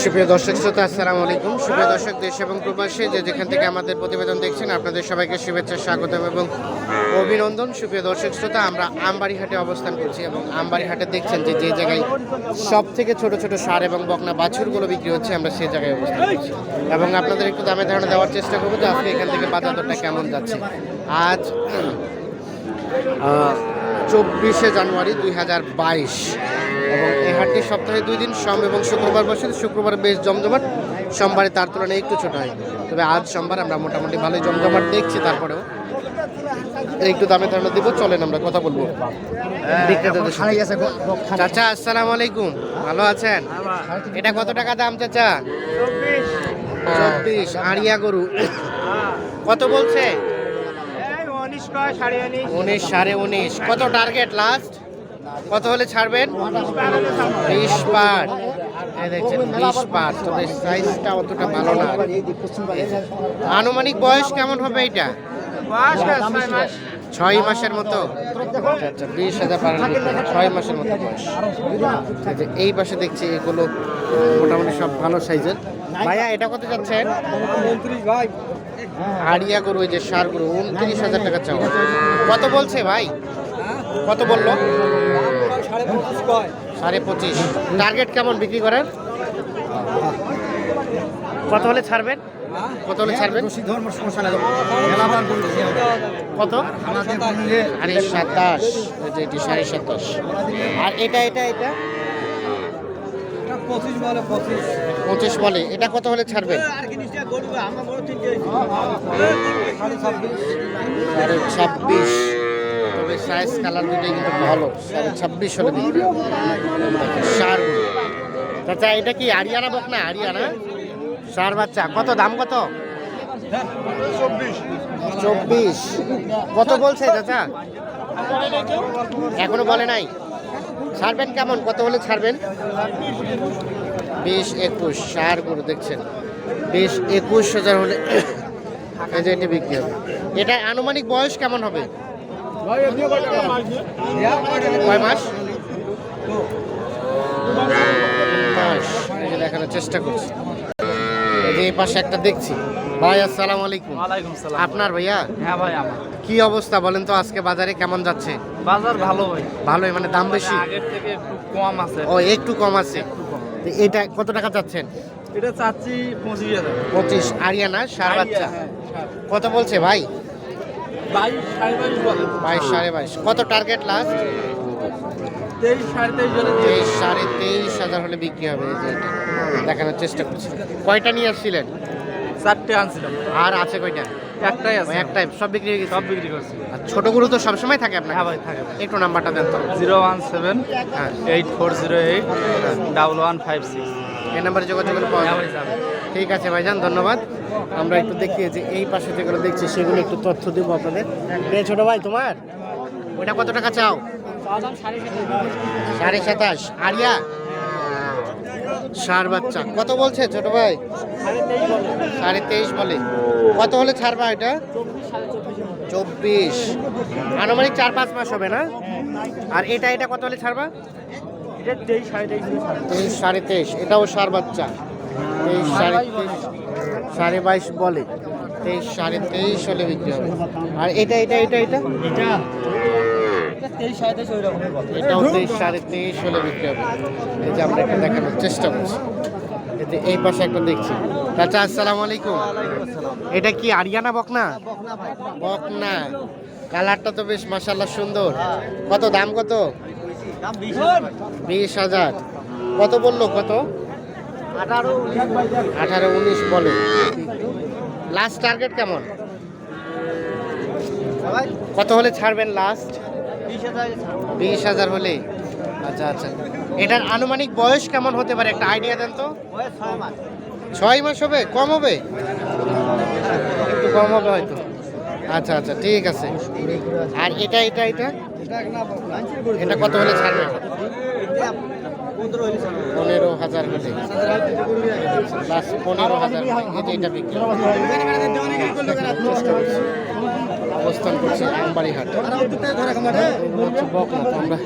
সুপ্রিয় দর্শক শ্রোতা, আসসালামু আলাইকুম। সুপ্রিয় দর্শক, দেশ এবং প্রবাসী, যে যেখান থেকে আমাদের প্রতিবেদন দেখছেন, আপনাদের সবাইকে শুভেচ্ছা, স্বাগতম এবং অভিনন্দন। সুপ্রিয় দর্শক শ্রোতা, আমরা আমবাড়িহাটে অবস্থান করছি এবং আমবাড়িহাটে দেখছেন যে যে জায়গায় সব থেকে ছোট ছোট সার এবং বকনা বাছুরগুলো বিক্রি হচ্ছে, আমরা সেই জায়গায় অবস্থান করছি। এবং আপনাদের একটু দামে ধারণা দেওয়ার চেষ্টা করব যে আজকে এখান থেকে বাজার কেমন যাচ্ছে। আজ চব্বিশে জানুয়ারি দুই হাজার বাইশ। এবং এই হাটটি সপ্তাহে দুই দিন সোম এবং শুক্রবার বসে শুক্রবার বেশ জমজমাট। সোমবারে তার তুলনায় একটু ছোট হয়। তবে আজ সোমবার আমরা মোটামুটি ভালোই জমজমাট দেখছি তারপরেও। একটু দামে ধারণা দিব চলেন আমরা কথা বলব। সাথে। চাচা আসসালামু আলাইকুম। ভালো আছেন? এটা কত টাকা দাম চাচা? চব্বিশ। আড়িয়া গরু। কত বলছে? উনিশ সাড়ে উনিশ। কত টার্গেট লাস্ট কত হলে ছাড়বেন? বিশ তবে সাইজটা অতটা ভালো না। আনুমানিক বয়স কেমন হবে এটা ছয় মাসের মতো। আচ্ছা বিশ হাজার। ছয় মাসের মতো বয়স। এই পাশে দেখছি এগুলো মোটামুটি সব ভালো সাইজের। ভাইয়া, এটা কত যাচ্ছেন? আড়িয়া গরু যে সার গরু, উনত্রিশ হাজার টাকা চাও কত বলছে ভাই? কত বলল? সাড়ে পঁচিশ। টার্গেট কেমন বিক্রি করেন? কত হলে ছাড়বেন? কত হলে ছাড়বেন? কত? সাড়ে সাতাশ। এই এটি সাড়ে সাতাশ। আর এটা এটা এটা? পঁচিশ বলে এটা কত হলে ছাড়বেন? ছাব্বিশ। সাইজ কালার দুটোই কিন্তু ভালো। ছাব্বিশ হলে। সার। চাচা এটা কি আরিয়ানা বক না? আরিয়ানা সার বাচ্চা। কত? দাম কত? চব্বিশ। কত বলছে চাচা? এখনও বলে নাই। ছাড়বেন কেমন? কত হলে ছাড়বেন? বিশ একুশ। সার গরু দেখছেন। বিশ একুশ হাজার হলে এই যে এটি বিক্রি হবে। এটা আনুমানিক বয়স কেমন হবে? কয় মাস দেখানোর চেষ্টা করছি। যে এই পাশে একটা দেখছি। ভাই আসসালামু আলাইকুম। ওয়ালাইকুম সালাম। আপনার ভাইয়া? হ্যাঁ ভাই আমার। কি অবস্থা বলেন তো আজকে বাজারে কেমন যাচ্ছে? বাজার ভালো ভাই। ভালোই মানে দাম বেশি? আগের থেকে একটু কম আছে। ও একটু কম আছে। তো এটা কত টাকা চাচ্ছেন? এটা চাচ্ছি পঁচিশ হাজার। পঁচিশ। আরিয়ানা সার বাচ্চা। কত বলছে ভাই? বাইশ সাড়ে বাইশ কত টার্গেট লাস্ট তেইশ সাড়ে তেইশ হাজার হলে বিক্রি হবে দেখানোর চেষ্টা করছি। কয়টা নিয়ে আসছিলেন? চারটে আনছিলাম। আর আছে কয়টা? একটাই আছে। একটাই? সব বিক্রি হয়ে গেছে? সব বিক্রি করছি। আর ছোট গরু তো সবসময় থাকে আপনার? হ্যাঁ ভাই থাকে। একটু নাম্বারটা দেন তো। জিরো ওয়ান সেভেন হ্যাঁ। Eight four zero eight double one five six. এই নাম্বারে যোগাযোগ করে পাওয়া হ্যাঁ যাবে। ঠিক আছে ভাইজান ধন্যবাদ। আমরা একটু দেখিয়ে যে এই পাশে যেগুলো দেখছি সেগুলো একটু তথ্য দেবো আপনাদের। এ ছোট ভাই তোমার? ওটা কত টাকা চাও? সাড়ে সাতাশ। আরিয়া? সার বাচ্চা। কত বলছে ছোট ভাই? সাড়ে তেইশ বলে। কত হলে ছাড়বা এটা? চব্বিশ। আনুমানিক চার পাঁচ মাস হবে না? আর এটা এটা কত হলে ছাড়বা। তেইশ সাড়ে তেইশ। এটাও সার বাচ্চা। তেইশ সাড়ে তেইশ সাড়ে বাইশ বলে। তেইশ সাড়ে তেইশ হলে বিক্রি হবে। আর এটা এটা এটা এটা? এটা এটাও তেইশ সাড়ে তেইশ হলে বিক্রি হবে। এই যে আমরা একটা দেখানোর চেষ্টা করছি। এতে এই পাশে একটা দেখছি। চাচা আসসালামু আলাইকুম। এটা কি আরিয়ানা বকনা? বকনা। কালারটা তো বেশ মাসাল্লাহ সুন্দর। কত দাম কত? বিশ হাজার। কত বলল কত? আঠারো উনিশ বলে। লাস্ট টার্গেট কেমন? কত হলে ছাড়বেন লাস্ট বিশ হাজার হলে আচ্ছা আচ্ছা। এটার আনুমানিক বয়স কেমন হতে পারে? একটা আইডিয়া দেন তো। ছয় মাস হবে? কম হবে? একটু কম হবে হয়তো। আচ্ছা আচ্ছা ঠিক আছে। আর এটা এটা এটা? এটা কত হলে ছাড়বেন পনেরো হাজার হলে লাস্ট পনেরো হাজার এটা বিক্রি। অবস্থান করছি আমবাড়ি হাট। বকনা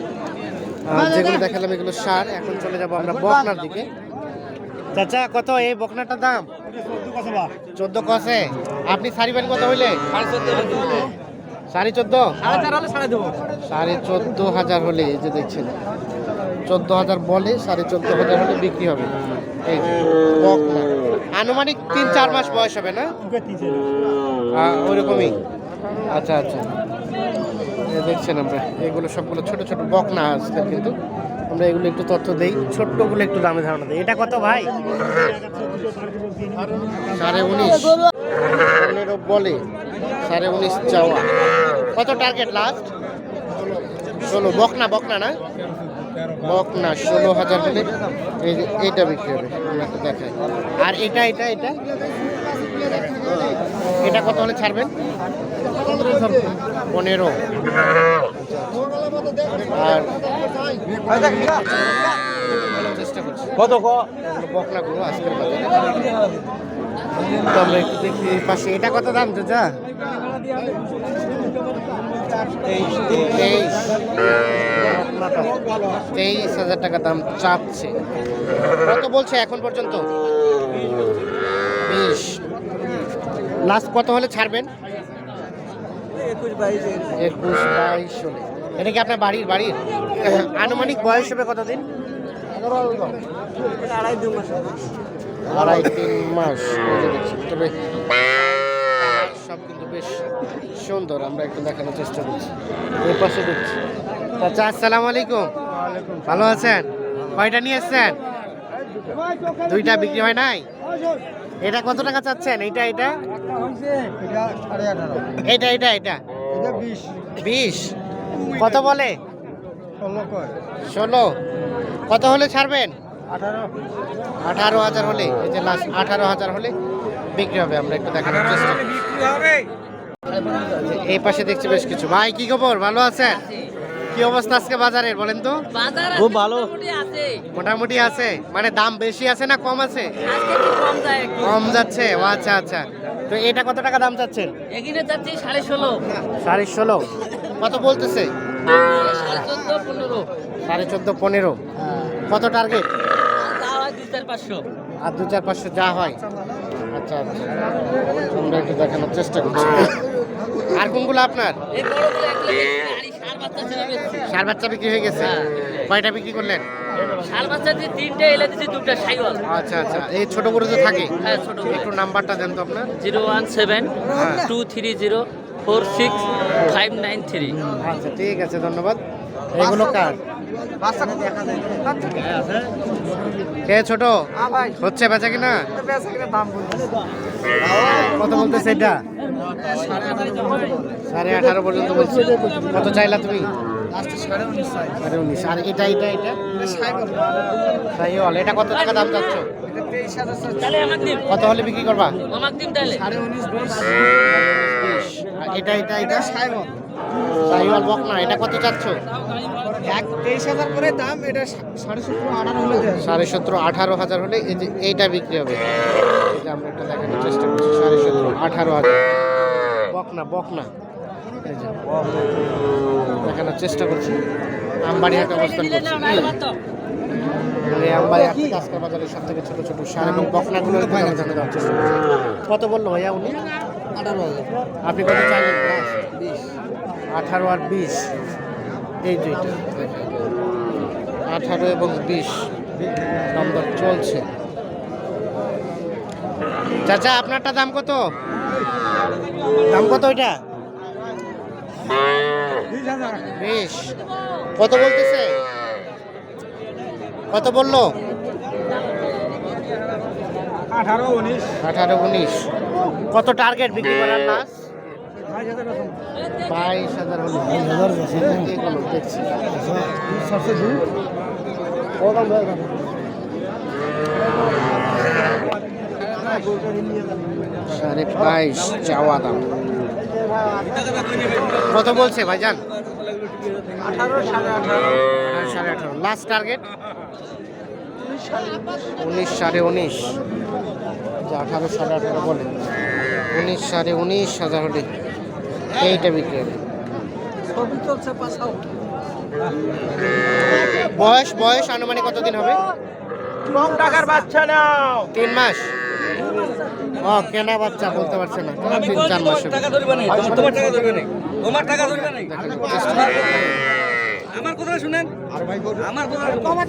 আমরা যেগুলো দেখালাম এগুলো সার। এখন চলে যাব আমরা বকনার দিকে। চাচা, কত এই বকনাটার দাম? চোদ্দ কষে। আপনি সারিবেন কত হইলে? সাড়ে চোদ্দ? সাড়ে চোদ্দ হাজার হলে এই যে দেখছেন। চোদ্দ হাজার বলে সাড়ে চোদ্দ হাজার হলে বিক্রি হবে। এই যে আনুমানিক তিন চার মাস বয়স হবে না? ওইরকমই। আচ্ছা আচ্ছা। দেখছেন আমরা এগুলো সবগুলো ছোট ছোট বকনা আসছে কিন্তু। আমরা এগুলো একটু তথ্য দেই। ছোট্টগুলো একটু দামে ধারণা দিই। এটা কত ভাই? সাড়ে উনিশ। বলে। সাড়ে উনিশ চাওয়া কত টার্গেট লাস্ট ষোলো, বকনা বকনা না? বকনা, ষোলো হাজার হলে এইটা বিক্রি হবে একটু দেখাই। আর এটা এটা এটা? এটা কত হলে ছাড়বেন? পনেরো। আর কত বকনাগুলো আজকের বাজারে। তো আমরা একটু দেখি পাশে। এটা কত দাম তেইশ বকনাটা। তেইশ হাজার টাকা দাম চাচ্ছে। কত বলছে এখন পর্যন্ত? বিশ। লাস্ট কত হলে ছাড়বেন? একুশ বাইশ একুশ বাইশ হলে। এটা কি আপনার বাড়ির বাড়ির? আনুমানিক বয়স হবে কতদিন? আড়াই দু মাস আড়াই তিন মাস। তবে সব কিন্তু বেশ সুন্দর আমরা একটু দেখানোর চেষ্টা করছি। এই পাশে দেখছি। আচ্ছা আসসালামু আলাইকুম। ভালো আছেন? কয়টা নিয়ে এসছেন? দুইটা বিক্রি হয় নাই? এটা কত টাকা চাচ্ছেন? এইটা এটা এইটা এটা এটা এটা বিশ। কত বলে? ষোলো? কত হলে ছাড়বেন? আঠারো। হাজার হলে এই যে লাস্ট আঠারো হাজার হলে বিক্রি হবে আমরা একটু দেখানোর চেষ্টা এই পাশে দেখছি বেশ কিছু। ভাই কি খবর? ভালো আছেন? কি অবস্থা আজকে বাজারের বলেন তো? খুব ভালো। মোটামুটি আছে। মানে দাম বেশি আছে না কম আছে? কম যাচ্ছে? ও আচ্ছা আচ্ছা। তো এটা কত টাকা দাম চাচ্ছেন? এখানে যাচ্ছি সাড়ে ষোলো। সাড়ে ষোলো। কত বলতেছে? সাড়ে চোদ্দ পনেরো। সাড়ে চোদ্দ পনেরো। কত টার্গেট হয় আর দু চার পাঁচশো যা হয়। আচ্ছা আচ্ছা। আমরা একটু দেখানোর চেষ্টা করছি আর কোনগুলো আপনার? সার বাচ্চা বিক্রি হয়ে গেছে। হ্যাঁ। কয়টা বিক্রি করলেন? সার বাচ্চা দিয়ে তিনটে এলে দিচ্ছি দুটো সাইওয়াল আচ্ছা আচ্ছা। এই ছোট গরু যে থাকে। হ্যাঁ ছোট একটু নাম্বারটা দেন তো আপনার। জিরো ওয়ান সেভেন হ্যাঁ। Two three zero four six five nine three. আচ্ছা ঠিক আছে ধন্যবাদ। এগুলো কার? কে ছোট? হ্যাঁ হচ্ছে বেচা কিনা? কত বলতেছে এটা? সাড়ে আঠারো পর্যন্ত বলছি। কত চাইলা তুমি? সাড়ে উনিশ আর এটা এটা এটা? সাইওয়াল এটা কত টাকা দাম চাচ্ছ? কত হলে বিক্রি করবা? এটা এটা সাইওয়াল বক না এটা কত চাচ্ছ? এক তেইশ হাজার করে দাম এটা সাড়ে সতেরো আঠারো হলে সাড়ে সতেরো আঠারো হাজার হলে এই যে এইটা বিক্রি হবে। যে আমরা একটা দেখানোর চেষ্টা করছি সাড়ে সতেরো আঠারো হাজার। বকনা বকনা। এই যে দেখানোর চেষ্টা করছি। আমবাড়ি হাটে অবস্থান করছি। থেকে আজকের বাজারের সব থেকে ছোটো ছোটো সার এবং বকনাগুলো কত বলল ভাইয়া উনি? আঠারো হাজার। আপনি কত চাইলেন? বিশ। আঠারো আর বিশ। এই দুইটা। আঠারো এবং বিশ নম্বর চলছে। চাচা আপনারটা দাম কত? দাম কত ওইটা? বিশ। কত বলতেছে? কত বলল? আঠারো উনিশ। আঠারো উনিশ। কত টার্গেট বিক্রি করার লাস্ট বাইশ হাজার হলো এগুলো দেখছি। সাড়ে বাইশ চাওয়া দাম। কত বলছে ভাইজান? আঠারো সাড়ে আঠারো। সাড়ে আঠারো লাস্ট টার্গেট উনিশ সাড়ে উনিশ। যে আঠারো সাড়ে আঠারো বলে। উনিশ সাড়ে উনিশ হাজার হলে। এইটা বিক্রি হবে ছবি চলছে বয়স বয়স আনুমানিক কতদিন হবে কম টাকার বাচ্চা নাও তিন মাস ও কেনা বাচ্চা বলতে পারছে না তিন চার মাস টাকা ধরবে না তোমার তোমার টাকা ধরবে না তোমার টাকা ধরবে না আমার কথা শুনেন আমার কথা